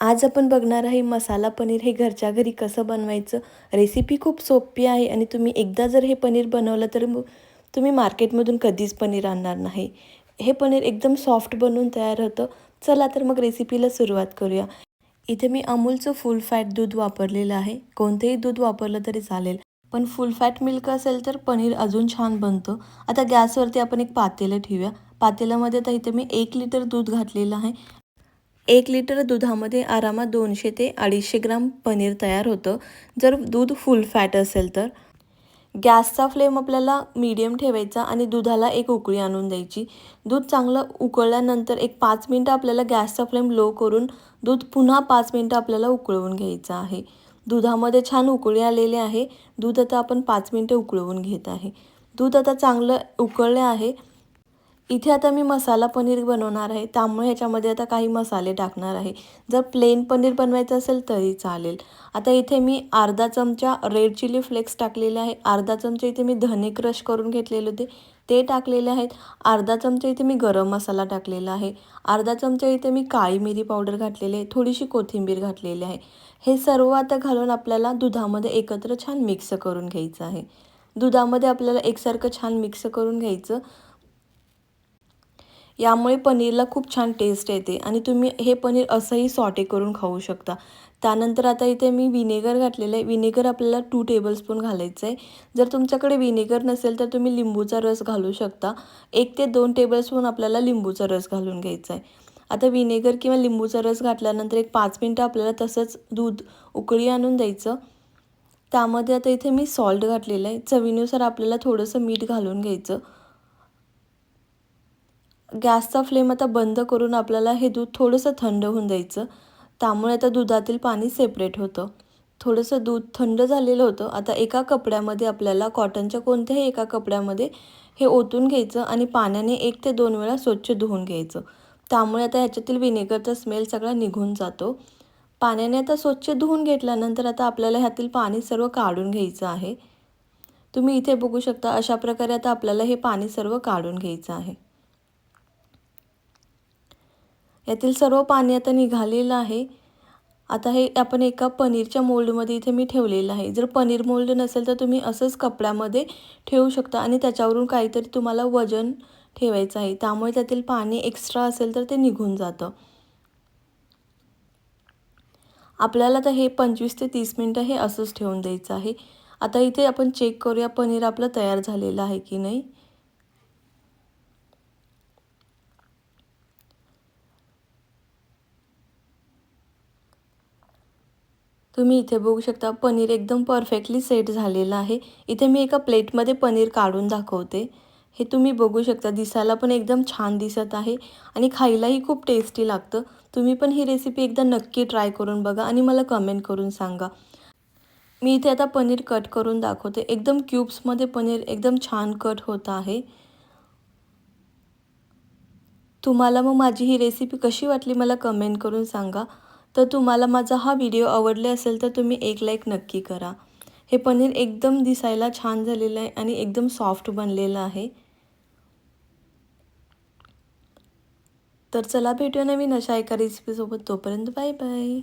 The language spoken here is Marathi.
आज आपण बघणार आहे मसाला पनीर हे घरच्या घरी कसं बनवायचं. रेसिपी खूप सोपी आहे आणि तुम्ही एकदा जर हे पनीर बनवलं तर मग तुम्ही मार्केटमधून कधीच पनीर आणणार नाही. हे पनीर एकदम सॉफ्ट बनवून तयार होतं. चला तर मग रेसिपीला सुरुवात करूया. इथे मी अमूलचं फुल फॅट दूध वापरलेलं आहे. कोणतंही दूध वापरलं तरी चालेल. पण फुल फॅट मिल्क असेल तर पनीर अजून छान बनतं. आता गॅसवरती आपण एक पातेलं ठेवूया. पातेल्यामध्ये तर इथे मी एक लिटर दूध घातलेलं आहे. एक लिटर दुधामध्ये आरामात दोनशे ते अडीचशे ग्राम पनीर तयार होतं. जर दूध फुल फॅट असेल तर. गॅसचा फ्लेम आपल्याला मीडियम ठेवायचा आणि दुधाला एक उकळी आणून द्यायची. दूध चांगलं उकळल्यानंतर एक पाच मिनटं आपल्याला गॅसचा फ्लेम लो करून दूध पुन्हा पाच मिनटं आपल्याला उकळवून घ्यायचं आहे. दुधामध्ये छान उकळी आलेली आहे. दूध आता आपण पाच मिनटं उकळवून घेत आहे. दूध आता चांगलं उकळले आहे. इथे आता मी मसाला पनीर बनवणार आहे. त्यामुळे ह्याच्यामध्ये आता काही मसाले टाकणार आहे. जर प्लेन पनीर बनवायचं असेल तरी चालेल. आता इथे मी अर्धा चमचा रेड चिली फ्लेक्स टाकलेले आहे. अर्धा चमचा इथे मी धने क्रश करून घेतलेले होते. ते टाकलेले आहेत. अर्धा चमचा इथे मी गरम मसाला टाकलेला आहे. अर्धा चमचा इथे मी काळी मिरी पावडर घातलेली आहे. थोडीशी कोथिंबीर घातलेली आहे. हे सर्व आता घालून आपल्याला दुधामध्ये एकत्र छान मिक्स करून घ्यायचं आहे. दुधामध्ये आपल्याला एकसारखं छान मिक्स करून घ्यायचं. यामुळे पनीरला खूप छान टेस्ट येते आणि तुम्ही हे पनीर असंही सॉटे करून खाऊ शकता. त्यानंतर आता इथे मी विनेगर घातलेलं आहे. विनेगर आपल्याला टू टेबलस्पून घालायचं आहे जर तुमच्याकडे विनेगर नसेल तर तुम्ही लिंबूचा रस घालू शकता. एक ते दोन टेबलस्पून आपल्याला लिंबूचा रस घालून घ्यायचा आहे आता विनेगर किंवा लिंबूचा रस घातल्यानंतर एक पाच मिनटं आपल्याला तसंच दूध उकळी आणून द्यायचं. त्यामध्ये आता इथे मी सॉल्ट घातलेलं आहे. चवीनुसार आपल्याला थोडंसं मीठ घालून घ्यायचं. गॅसचा फ्लेम आता बंद करून आपल्याला हे दूध थोडंसं थंड होऊन द्यायचं. त्यामुळे आता दुधातील पाणी सेपरेट होतं. थोडंसं दूध थंड झालेलं होतं. आता एका कपड्यामध्ये आपल्याला कॉटनच्या कोणत्याही एका कपड्यामध्ये हे ओतून घ्यायचं आणि पाण्याने एक ते दोन वेळा स्वच्छ धुवून घ्यायचं. त्यामुळे आता ह्याच्यातील विनेगरचा स्मेल सगळा निघून जातो. पाण्याने आता स्वच्छ धुवून घेतल्यानंतर आता आपल्याला ह्यातील पाणी सर्व काढून घ्यायचं आहे. तुम्ही इथे बघू शकता अशा प्रकारे आता आपल्याला हे पाणी सर्व काढून घ्यायचं आहे. यातील सर्व पाणी आता निघालेलं आहे. आता हे आपण एका पनीरच्या मोल्डमध्ये इथे मी ठेवलेलं आहे. जर पनीर मोल्ड नसेल तर तुम्ही असंच कपड्यामध्ये ठेवू शकता आणि त्याच्यावरून काहीतरी तुम्हाला वजन ठेवायचं आहे. त्यामुळे त्यातील पाणी एक्स्ट्रा असेल तर ते निघून जातं. आपल्याला तर हे पंचवीस ते तीस मिनटं हे असंच ठेवून द्यायचं आहे. आता इथे आपण चेक करूया पनीर आपलं तयार झालेलं आहे की नाही. तुम्ही इथे बघू शकता पनीर एकदम परफेक्टली सेट झालेलं आहे. इथे मी एका प्लेटमध्ये पनीर काढून दाखवते. हे तुम्ही बघू शकता दिसायला पण एकदम छान दिसत आहे आणि खायलाही खूप टेस्टी लागतं. तुम्ही पण ही रेसिपी एकदा नक्की ट्राय करून बघा आणि मला कमेंट करून सांगा. मी इथे आता पनीर कट करून दाखवते. एकदम क्यूब्समध्ये पनीर एकदम छान कट होत आहे. तुम्हाला मग माझी ही रेसिपी कशी वाटली मला कमेंट करून सांगा. तर तुम्हाला माझा हा व्हिडिओ आवडले असेल तर तुम्ही एक लाईक नक्की करा. हे पनीर एकदम दिसायला छान झालेलं आहे आणि एकदम सॉफ्ट बनलेलं आहे. तर चला भेटूया नवीन अशा एका रेसिपीसोबत तोपर्यंत बाय बाय